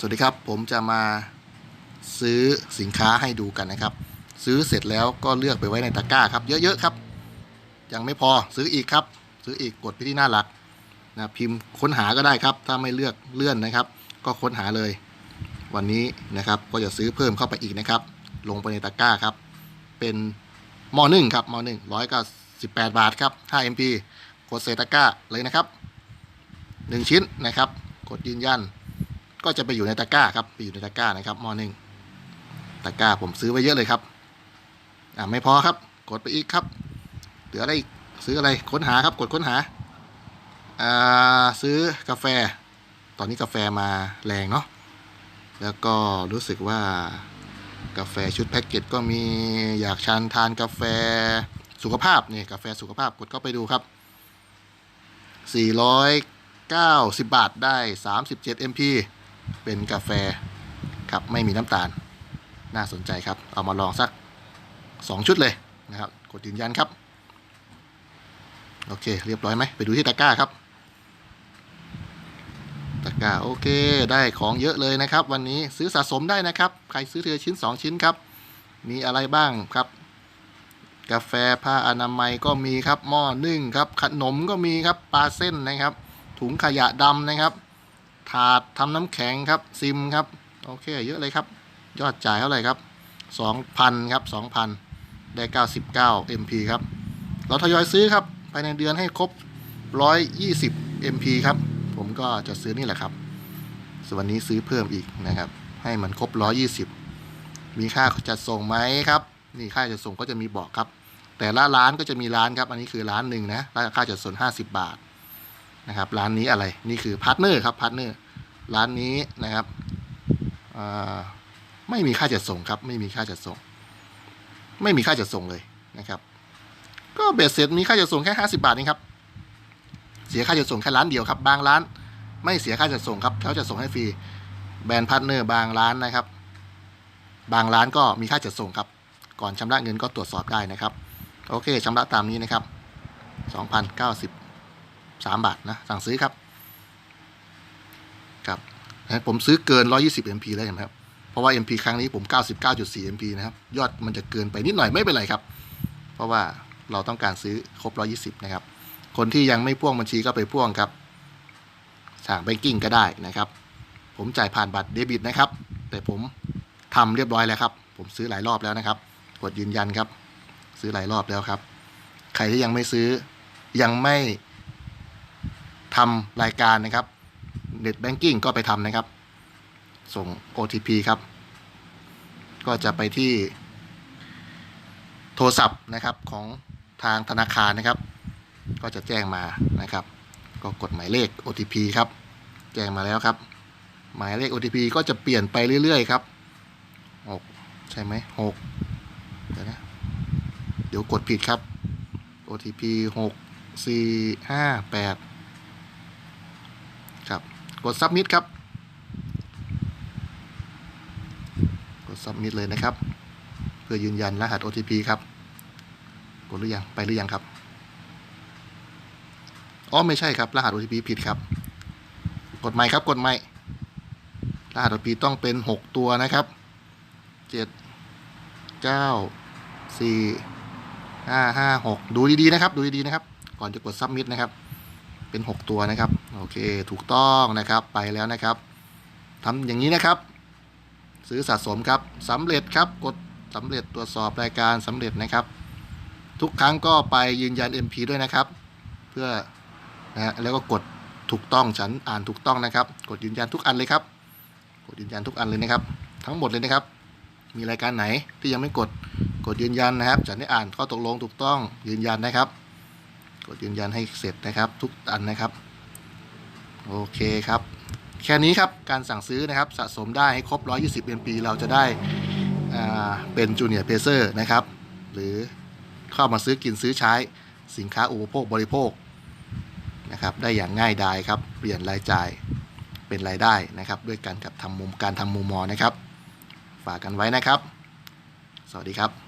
สวัสดีครับ ผมจะมาซื้อสินค้าให้ดูกันนะครับ ซื้อเสร็จแล้วก็เลือกไปไว้ในตะกร้าครับ เยอะๆครับ ยังไม่พอซื้ออีกครับ ซื้ออีกกดไปที่หน้าหลักนะพิมพ์ค้นหาก็ได้ครับ ถ้าไม่เลือกเลื่อนนะครับ ก็ค้นหาเลย วันนี้นะครับก็จะซื้อเพิ่มเข้าไปอีกนะครับ ลงไปในตะกร้าครับ เป็นหม้อนึ่งครับหม้อนึ่งร้อยก็สิบแปดบาทครับ5 MP กดใส่ตะกร้าเลยนะครับหนึ่งชิ้นนะครับ กดยืนยัน ก็จะไปอยู่ในตะกร้าครับไปอยู่ในตะกร้านะครับหม้อหนึ่งตะกร้าผมซื้อไว้เยอะเลยครับอ่าไม่พอครับ กดไปอีกครับเหลืออะไรอีกซื้ออะไรค้นหาครับกดค้นหาอ่าซื้อกาแฟ ตอนนี้กาแฟมาแรงเนาะแล้วก็รู้สึกว่ากาแฟชุดแพ็กเกจก็มีอยากชันทานกาแฟสุขภาพนี่กาแฟสุขภาพกดเข้าไปดูครับ 490 บาทได้ 37 MP เป็นกาแฟครับไม่มีน้ำตาลน่าสนใจครับ เอามาลองสัก 2 ชุดเลยนะครับ กดยืนยันครับ โอเค เรียบร้อยไหมไปดูที่ตะกร้าครับ ตะกร้าโอเค ได้ของเยอะเลยนะครับ วันนี้ซื้อสะสมได้นะครับ ใครซื้อทีละชิ้น 2 ชิ้นครับ มีอะไรบ้างครับ กาแฟผ้าอนามัยก็มีครับหม้อนึ่งครับขนมก็มีครับปลาเส้นนะครับ ถุงขยะดำนะครับ ถาดทำน้ำแข็งครับซิมครับโอเคเยอะเลยครับ ยอดจ่ายเท่าไหร่ครับ 2,000 ครับ 2,000 ได้ 99 MP ครับ เราทยอยซื้อครับภายในเดือนให้ครบ 120 MP ครับ ผมก็จะซื้อนี่แหละครับ ส่วนวันนี้ซื้อเพิ่มอีกนะครับ ให้มันครบ 120 มีค่าจัดส่งไหมครับ นี่ค่าจัดส่งก็จะมีบอกครับ แต่ละร้านก็จะมีร้านครับ อันนี้คือร้านหนึ่งนะราคาจัดส่ง50 บาท นะครับร้านนี้อะไรนี่คือพาร์ทเนอร์ครับพาร์ทเนอร์ร้านนี้นะครับไม่มีค่าจัดส่งครับ ไม่มีค่าจัดส่ง ไม่มีค่าจัดส่งเลยนะครับ ก็เบสเสร็จมีค่าจัดส่งแค่ 50 บาทเองครับ เสียค่าจัดส่งแค่ร้านเดียวครับบางร้าน ไม่เสียค่าจัดส่งครับเขาจะส่งให้ฟรีแบรนด์พาร์ทเนอร์บางร้านนะครับ บางร้านก็มีค่าจัดส่งครับ ก่อนชำระเงินก็ตรวจสอบได้นะครับ โอเคชำระตามนี้นะครับ 2,090 สามบาทนะ สั่งซื้อครับ ครับผมซื้อเกิน 120 MP แล้วเห็นไหมครับ เพราะว่า MP ครั้งนี้ผม 99.4 MP นะครับ ยอดมันจะเกินไปนิดหน่อยไม่เป็นไรครับ เพราะว่าเราต้องการซื้อครบ 120 นะครับ คนที่ยังไม่พ่วงบัญชีก็ไปพ่วงครับสั่งแบงกิ้งก็ได้นะครับ ผมจ่ายผ่านบัตรเดบิตนะครับ แต่ผมทำเรียบร้อยแล้วครับ ผมซื้อหลายรอบแล้วนะครับ กดยืนยันครับ ซื้อหลายรอบแล้วครับ ใครที่ยังไม่ซื้อยังไม่ ทำรายการนะครับ Net Banking ก็ไปทำนะครับ ส่ง OTP ครับ ก็จะไปที่โทรศัพท์นะครับของทางธนาคารนะครับ ก็จะแจ้งมานะครับ ก็กดหมายเลข OTP ครับ แจ้งมาแล้วครับ หมายเลข OTP ก็จะเปลี่ยนไปเรื่อยๆครับหกใช่ไหมหกเดี๋ยวนะเดี๋ยวกดผิดครับ OTP ห กสี่ห้าแปดครับ กด submit ครับกด submit เลยนะครับ เพื่อยืนยันรหัส OTP ครับ กดหรือยัง ไปหรือยังครับ อ๋อไม่ใช่ครับ รหัส OTP ผิดครับ กดใหม่ครับ กดใหม่ รหัส OTP ต้องเป็น 6 ตัวนะครับ 7 9 4 5 5 6 ดูดีๆนะครับ ดูดีๆนะครับ ก่อนจะกด submit นะครับ เป็น 6 ตัวนะครับ โอเค ถูกต้องนะครับ ไปแล้วนะครับทำอย่างนี้นะครับ ซื้อสะสมครับสำเร็จครับ กดสำเร็จตรวจสอบรายการสำเร็จนะครับ ทุกครั้งก็ไปยืนยัน MP ด้วยนะครับ เพื่อนะแล้วก็กดถูกต้องฉันอ่านถูกต้องนะครับ กดยืนยันทุกอันเลยครับ กดยืนยันทุกอันเลยนะครับ ทั้งหมดเลยนะครับ มีรายการไหนที่ยังไม่กดกดยืนยันนะครับฉันได้อ่านข้อตกลงถูกต้องยืนยันนะครับ กดยืนยันให้เสร็จนะครับ ทุกอันนะครับ โอเคครับ แค่นี้ครับการสั่งซื้อนะครับสะสมได้ให้ครบ 120 MP เราจะได้เป็นจูเนียร์เพเซอร์นะครับ หรือเข้ามาซื้อกินซื้อใช้สินค้าอุปโภคบริโภคนะครับได้อย่างง่ายดายครับเปลี่ยนรายจ่ายเป็นรายได้นะครับ ด้วยการกับทำมุมการทำมุมมอนะครับ ฝากกันไว้นะครับ สวัสดีครับ